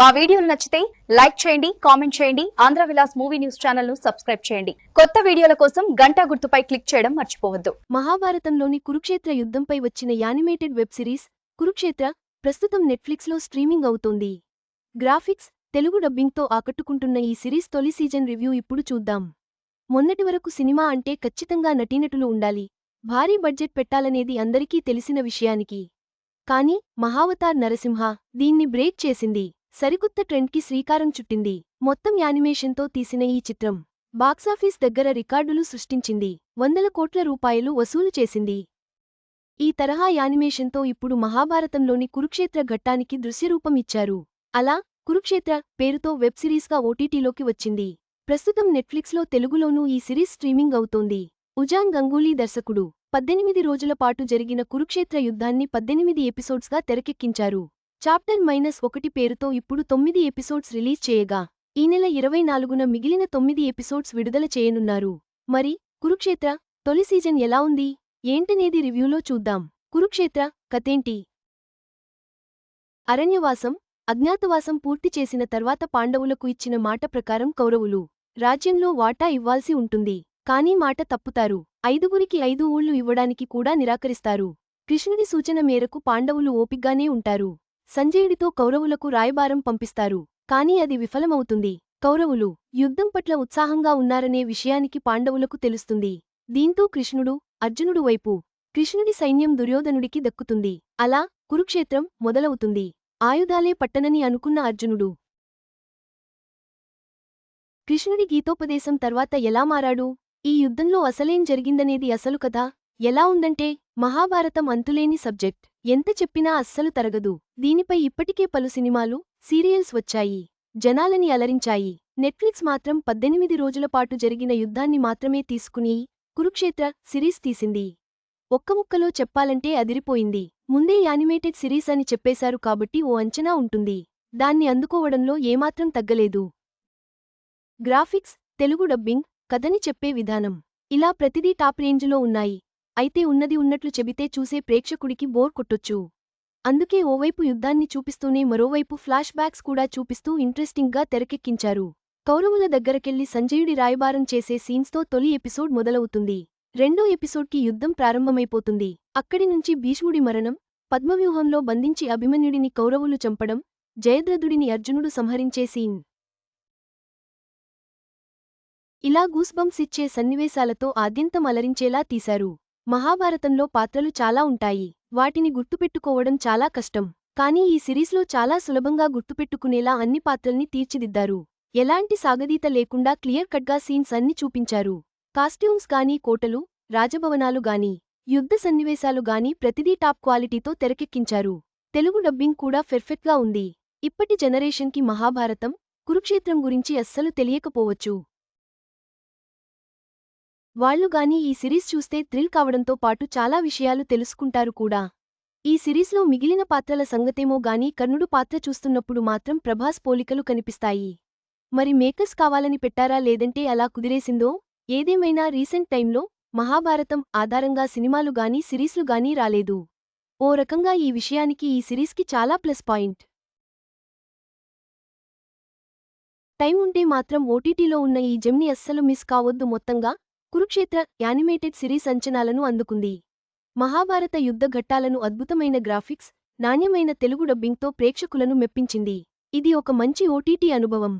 మా వీడియోలు నచ్చితే లైక్ చేయండి కామెంట్ చేయండి ఆంధ్ర విలాస్ మూవీ న్యూస్ ఛానల్ను సబ్స్క్రైబ్ చేయండి. కొత్త వీడియోల కోసం గంట గుర్తుపై క్లిక్ చేయడం మర్చిపోవద్దు. మహాభారతంలోని కురుక్షేత్ర యుద్ధంపై వచ్చిన యానిమేటెడ్ వెబ్ సిరీస్ కురుక్షేత్ర ప్రస్తుతం నెట్ఫ్లిక్స్లో స్ట్రీమింగ్ అవుతోంది. గ్రాఫిక్స్ తెలుగు డబ్బింగ్తో ఆకట్టుకుంటున్న ఈ సిరీస్ తొలి సీజన్ రివ్యూ ఇప్పుడు చూద్దాం. మొన్నటి వరకు సినిమా అంటే ఖచ్చితంగా నటీనటులు ఉండాలి. భారీ బడ్జెట్ పెట్టాలనేది అందరికీ తెలిసిన విషయానికి. కానీ మహావతార్ నరసింహ దీన్ని బ్రేక్ చేసింది. సరికొత్త ట్రెండ్కి శ్రీకారం చుట్టింది. మొత్తం యానిమేషన్తో తీసిన ఈ చిత్రం బాక్సాఫీస్ దగ్గర రికార్డులు సృష్టించింది. వందల కోట్ల రూపాయలు వసూలు చేసింది. ఈ తరహా యానిమేషన్తో ఇప్పుడు మహాభారతంలోని కురుక్షేత్ర ఘట్టానికి దృశ్యరూపం ఇచ్చారు. అలా కురుక్షేత్ర పేరుతో వెబ్ సిరీస్గా ఓటీటీలోకి వచ్చింది. ప్రస్తుతం నెట్ఫ్లిక్స్లో తెలుగులోనూ ఈ సిరీస్ స్ట్రీమింగ్ అవుతోంది. ఉజాన్ గంగూలీ దర్శకుడు పద్దెనిమిది రోజుల పాటు జరిగిన కురుక్షేత్ర యుద్ధాన్ని పద్దెనిమిది ఎపిసోడ్స్గా తెరకెక్కించారు. చాప్టర్ మైనస్ ఒకటి పేరుతో ఇప్పుడు తొమ్మిది ఎపిసోడ్స్ రిలీజ్ చేయగా ఈ నెల ఇరవై నాలుగున మిగిలిన తొమ్మిది ఎపిసోడ్స్ విడుదల చేయనున్నారు. మరి కురుక్షేత్ర తొలి సీజన్ ఎలా ఉంది? ఏంటనేది రివ్యూలో చూద్దాం. కురుక్షేత్ర కథేంటి? అరణ్యవాసం అజ్ఞాతవాసం పూర్తి చేసిన తర్వాత పాండవులకు ఇచ్చిన మాట ప్రకారం కౌరవులు రాజ్యంలో వాటా ఇవ్వాల్సి ఉంటుంది. కానీ మాట తప్పుతారు. ఐదుగురికి ఐదు ఊళ్ళు ఇవ్వడానికి కూడా నిరాకరిస్తారు. కృష్ణుడి సూచన మేరకు పాండవులు ఓపిగ్గానే ఉంటారు. సంజయుడితో కౌరవులకు రాయబారం పంపిస్తారు. కాని అది విఫలమవుతుంది. కౌరవులు యుద్ధం పట్ల ఉత్సాహంగా ఉన్నారనే విషయానికి పాండవులకు తెలుస్తుంది. దీంతో కృష్ణుడు అర్జునుడు వైపు కృష్ణుడి సైన్యం దుర్యోధనుడికి దక్కుతుంది. అలా కురుక్షేత్రం మొదలవుతుంది. ఆయుధాలే పట్టనని అనుకున్న అర్జునుడు కృష్ణుడి గీతోపదేశం తర్వాత ఎలా మారాడు? ఈ యుద్ధంలో అసలేం జరిగిందనేది అసలు కథ ఎలా ఉందంటే మహాభారతం అంతులేని సబ్జెక్ట్. ఎంత చెప్పినా అస్సలు తరగదు. దీనిపై ఇప్పటికే పలు సినిమాలు సీరియల్స్ వచ్చాయి. జనాలని అలరించాయి. నెట్ఫ్లిక్స్ మాత్రం పద్దెనిమిది రోజుల పాటు జరిగిన యుద్ధాన్ని మాత్రమే తీసుకుని కురుక్షేత్ర సిరీస్ తీసింది. ఒక్క ముక్కలో చెప్పాలంటే అదిరిపోయింది. ముందే యానిమేటెడ్ సిరీస్ అని చెప్పేశారు కాబట్టి ఓ అంచనా ఉంటుంది. దాన్ని అందుకోవడంలో ఏమాత్రం తగ్గలేదు. గ్రాఫిక్స్ తెలుగు డబ్బింగ్ కథని చెప్పే విధానం. ఇలా ప్రతిదీ టాప్ రేంజ్లో ఉన్నాయి. అయితే ఉన్నది ఉన్నట్లు చెబితే చూసే ప్రేక్షకుడికి బోర్ కొట్టొచ్చు. అందుకే ఓవైపు యుద్ధాన్ని చూపిస్తూనే మరోవైపు ఫ్లాష్ బ్యాక్స్ కూడా చూపిస్తూ ఇంట్రెస్టింగ్గా తెరకెక్కించారు. కౌరవుల దగ్గరకెళ్ళి సంజయుడి రాయబారం చేసే సీన్స్తో తొలి ఎపిసోడ్ మొదలవుతుంది. రెండో ఎపిసోడ్కి యుద్ధం ప్రారంభమైపోతుంది. అక్కడి నుంచి భీష్ముడి మరణం పద్మవ్యూహంలో బంధించి అభిమన్యుడిని కౌరవులు చంపడం జయద్రథుడిని అర్జునుడు సంహరించే సీన్. ఇలా గూస్బంప్స్ ఇచ్చే సన్నివేశాలతో ఆద్యంతం అలరించేలా తీశారు. మహాభారతంలో పాత్రలు చాలా ఉంటాయి. వాటిని గుర్తుపెట్టుకోవడం చాలా కష్టం. కానీ ఈ సిరీస్లో చాలా సులభంగా గుర్తుపెట్టుకునేలా అన్ని పాత్రల్ని తీర్చిదిద్దారు. ఎలాంటి సాగదీత లేకుండా క్లియర్ కట్గా సీన్స్ అన్ని చూపించారు. కాస్ట్యూమ్స్ గానీ కోటలు రాజభవనాలు గానీ యుద్ధ సన్నివేశాలు గానీ ప్రతిదీ టాప్ క్వాలిటీతో తెరకెక్కించారు. తెలుగు డబ్బింగ్ కూడా పెర్ఫెక్ట్గా ఉంది. ఇప్పటి జనరేషన్కి మహాభారతం కురుక్షేత్రం గురించి అస్సలు తెలియకపోవచ్చు. వాళ్ళు గాని ఈ సిరీస్ చూస్తే థ్రిల్ కావడంతో పాటు చాలా విషయాలు తెలుసుకుంటారు కూడా. ఈ సిరీస్లో మిగిలిన పాత్రల సంగతేమో గాని కర్ణుడు పాత్ర చూస్తున్నప్పుడు మాత్రం ప్రభాస్ పోలికలు కనిపిస్తాయి. మరి మేకర్స్ కావాలని పెట్టారా లేదంటే అలా కుదిరేసిందో? ఏదేమైనా రీసెంట్ టైంలో మహాభారతం ఆధారంగా సినిమాలు గానీ సిరీస్లు గానీ రాలేదు. ఓ రకంగా ఈ విషయానికి ఈ సిరీస్కి చాలా ప్లస్ పాయింట్. టైం ఉంటే మాత్రం ఓటీటీలో ఉన్న ఈ జెమ్ని అస్సలు మిస్ కావద్దు మొత్తంగా కురుక్షేత్ర యానిమేటెడ్ సిరీస్ అంచనాలను అందుకుంది. మహాభారత యుద్ధ ఘట్టాలను అద్భుతమైన గ్రాఫిక్స్ నాణ్యమైన తెలుగు డబ్బింగ్తో ప్రేక్షకులను మెప్పించింది. ఇది ఒక మంచి ఓటీటీ అనుభవం.